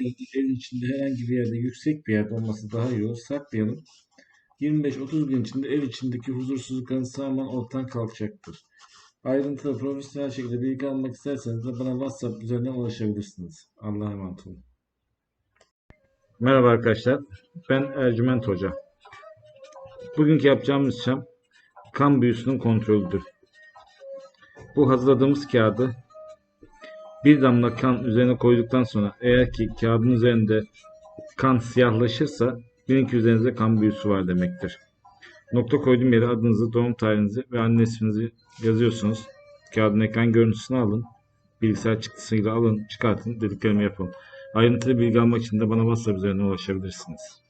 Evin içinde herhangi bir yerde yüksek bir yerde olması daha iyi olur. Saklayalım. 25-30 gün içinde ev içindeki huzursuzlukların tamamen ortadan kalkacaktır. Ayrıntılı profesyonel şekilde bilgi almak isterseniz de bana WhatsApp üzerinden ulaşabilirsiniz. Allah'a emanet olun. Merhaba arkadaşlar. Ben Ercüment Hoca. Bugünkü yapacağımız işlem kan büyüsünün kontrolüdür. Bu hazırladığımız kağıdı bir damla kan üzerine koyduktan sonra eğer ki kağıdın üzerinde kan siyahlaşırsa bilin ki üzerinizde kan büyüsü var demektir. Nokta koyduğum yere adınızı, doğum tarihinizi ve anne isminizi yazıyorsunuz. Kağıdın ekran görüntüsünü alın. Bilgisayar çıktısıyla alın, çıkartın, dediklerimi yapın. Ayrıntılı bilgi almak için de bana WhatsApp üzerinden ulaşabilirsiniz.